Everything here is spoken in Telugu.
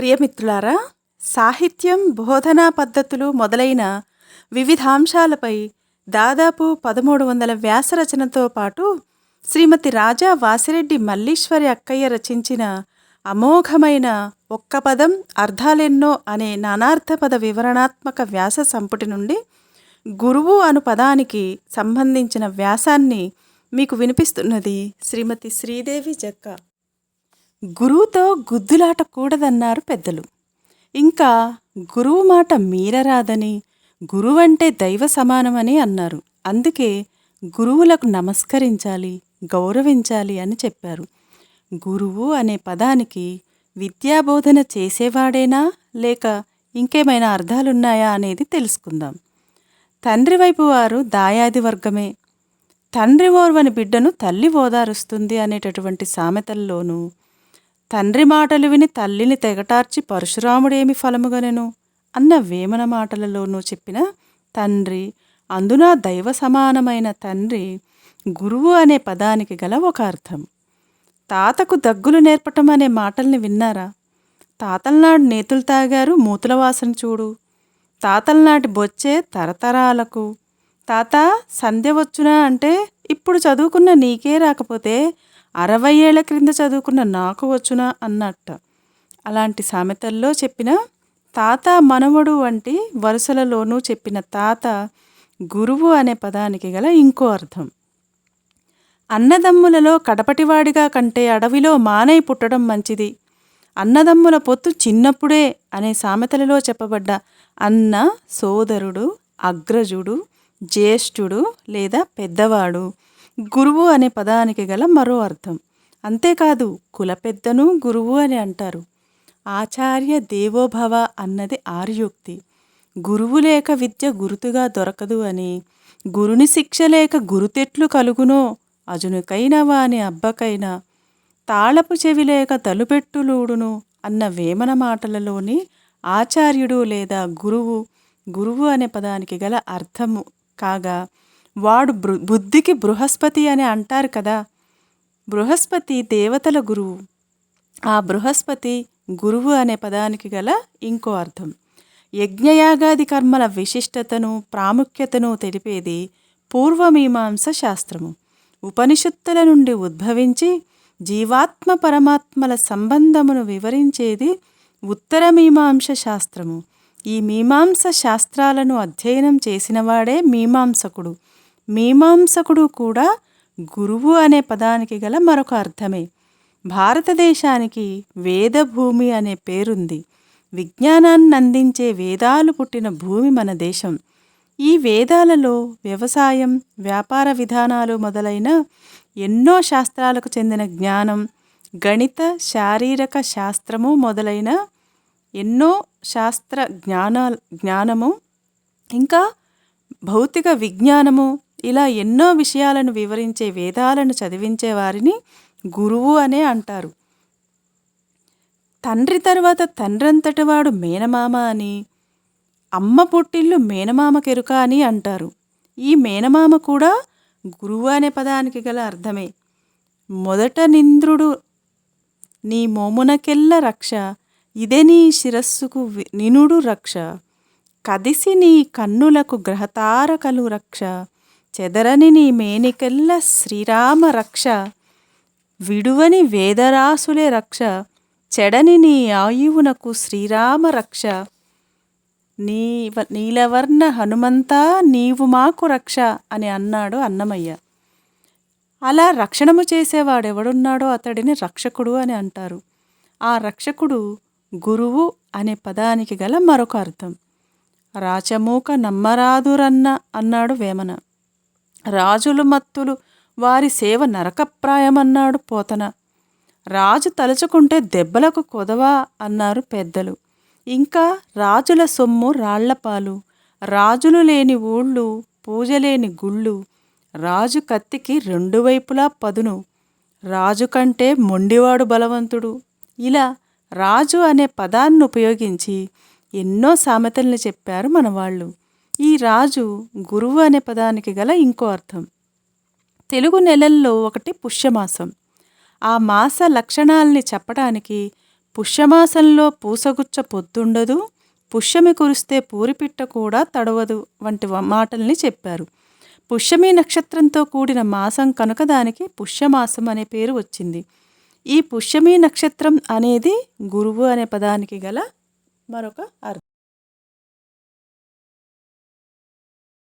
ప్రియమిత్రులారా సాహిత్యం బోధనా పద్ధతులు మొదలైన వివిధాంశాలపై దాదాపు పదమూడు వందల వ్యాసరచనతో పాటు శ్రీమతి రాజా వాసిరెడ్డి మల్లీశ్వరి అక్కయ్య రచించిన అమోఘమైన ఒక్క పదం అర్థాలెన్నో అనే నానార్థపద వివరణాత్మక వ్యాస సంపుటి నుండి గురువు అను పదానికి సంబంధించిన వ్యాసాన్ని మీకు వినిపిస్తున్నది శ్రీమతి శ్రీదేవి జక్క. గురువుతో గుద్దులాట కూడదన్నారు పెద్దలు. ఇంకా గురువు మాట మీరరాదని గురువంటే దైవ సమానమని అన్నారు. అందుకే గురువులకు నమస్కరించాలి గౌరవించాలి అని చెప్పారు. గురువు అనే పదానికి విద్యాబోధన చేసేవాడేనా లేక ఇంకేమైనా అర్థాలున్నాయా అనేది తెలుసుకుందాం. తండ్రి వైపు వారు దాయాది వర్గమే. తండ్రి ఓర్వని బిడ్డను తల్లి ఓదారుస్తుంది అనేటటువంటి సామెతల్లోనూ తండ్రి మాటలు విని తల్లిని తెగటార్చి పరశురాముడేమి ఫలముగనెను? అన్న వేమన మాటలలోనూ చెప్పిన తండ్రి అందున దైవ సమానమైన తండ్రి గురువు అనే పదానికి గల ఒక అర్థం తాతకు దగ్గులు నేర్పటం అనే మాటల్ని విన్నారా? తాతలనాడు నేతులు తాగారు మూతుల వాసన చూడు. తాతలనాటి బొచ్చే తరతరాలకు. తాత సంధ్య వచ్చునా అంటే ఇప్పుడు చదువుకున్న నీకే రాకపోతే అరవై ఏళ్ళ క్రింద చదువుకున్న నాకు వచ్చునా అన్నట్ట. అలాంటి సామెతల్లో చెప్పిన తాత మనవడు వంటి వరుసలలోనూ చెప్పిన తాత గురువు అనే పదానికి గల ఇంకో అర్థం. అన్నదమ్ములలో కడపటివాడిగా కంటే అడవిలో మానై పుట్టడం మంచిది. అన్నదమ్ముల పొత్తు చిన్నప్పుడే అనే సామెతలలో చెప్పబడ్డ అన్న సోదరుడు అగ్రజుడు జ్యేష్ఠుడు లేదా పెద్దవాడు గురువు అనే పదానికి గల మరో అర్థం. అంతేకాదు కుల పెద్దను గురువు అని అంటారు. ఆచార్య దేవోభవ అన్నది ఆర్యోక్తి. గురువు లేక విద్య గురుతుగా దొరకదు అని గురుని శిక్ష లేక గురుతెట్లు కలుగునో అజునికైన వాని అబ్బకైనా తాళపు చెవి లేక తలుపెట్టులూడును అన్న వేమన మాటలలోని ఆచార్యుడు లేదా గురువు గురువు అనే పదానికి గల అర్థము కాగా వాడు బృ బుద్ధికి బృహస్పతి అని అంటారు కదా. బృహస్పతి దేవతల గురువు. ఆ బృహస్పతి గురువు అనే పదానికి గల ఇంకో అర్థం. యజ్ఞయాగాది కర్మల విశిష్టతను ప్రాముఖ్యతను తెలిపేది పూర్వమీమాంస శాస్త్రము. ఉపనిషత్తుల నుండి ఉద్భవించి జీవాత్మ పరమాత్మల సంబంధమును వివరించేది ఉత్తర మీమాంస శాస్త్రము. ఈ మీమాంస శాస్త్రాలను అధ్యయనం చేసినవాడే మీమాంసకుడు. మీమాంసకుడు కూడా గురువు అనే పదానికి గల మరొక అర్థమే. భారతదేశానికి వేదభూమి అనే పేరుంది. విజ్ఞానాన్ని అందించే వేదాలు పుట్టిన భూమి మన దేశం. ఈ వేదాలలో వ్యవసాయం వ్యాపార విధానాలు మొదలైన ఎన్నో శాస్త్రాలకు చెందిన జ్ఞానం గణిత శారీరక శాస్త్రము మొదలైన ఎన్నో శాస్త్ర జ్ఞానా జ్ఞానము ఇంకా భౌతిక విజ్ఞానము ఇలా ఎన్నో విషయాలను వివరించే వేదాలను చదివించే వారిని గురువు అనే అంటారు. తండ్రి తర్వాత తండ్రంతటి వాడు మేనమామ అని అమ్మ పుట్టిల్లు మేనమామ కెరుక అని అంటారు. ఈ మేనమామ కూడా గురువు అనే పదానికి గల అర్థమే. మొదట నింద్రుడు నీ మోమునకెల్ల రక్ష ఇదే నీ శిరస్సుకు నినుడు రక్ష కదిసి నీ కన్నులకు గ్రహతారకలు రక్ష చెదరని నీ మేనికెల్ల శ్రీరామ రక్ష విడువని వేదరాసులే రక్ష చెడని నీ ఆయువునకు శ్రీరామ రక్ష. నీ నీలవర్ణ హనుమంతా నీవు మాకు రక్ష అని అన్నాడు అన్నమయ్య. అలా రక్షణము చేసేవాడెవడున్నాడో అతడిని రక్షకుడు అని అంటారు. ఆ రక్షకుడు గురువు అనే పదానికి గల మరొక అర్థం. రాచమూక నమ్మరాదురన్న అన్నాడు వేమన. రాజులు మత్తులు వారి సేవ నరకప్రాయమన్నాడు పోతన. రాజు తలుచుకుంటే దెబ్బలకు కొదవా అన్నారు పెద్దలు. ఇంకా రాజుల సొమ్ము రాళ్ళపాలు రాజులు లేని ఊళ్ళు పూజలేని గుళ్ళు రాజు కత్తికి రెండు వైపులా పదును. రాజు కంటే మొండివాడు బలవంతుడు. ఇలా రాజు అనే పదాన్ని ఉపయోగించి ఎన్నో సామెతల్ని చెప్పారు మన వాళ్ళు ఈ రాజు గురువు అనే పదానికి గల ఇంకో అర్థం. తెలుగు నెలల్లో ఒకటి పుష్యమాసం. ఆ మాస లక్షణాల్ని చెప్పడానికి పుష్యమాసంలో పూసగుచ్చ పొద్దుండదు పుష్యమి కురిస్తే పూరిపిట్ట కూడా తడవదు వంటి మాటల్ని చెప్పారు. పుష్యమి నక్షత్రంతో కూడిన మాసం కనుక దానికి పుష్యమాసం అనే పేరు వచ్చింది. ఈ పుష్యమి నక్షత్రం అనేది గురువు అనే పదానికి గల మరొక అర్థం.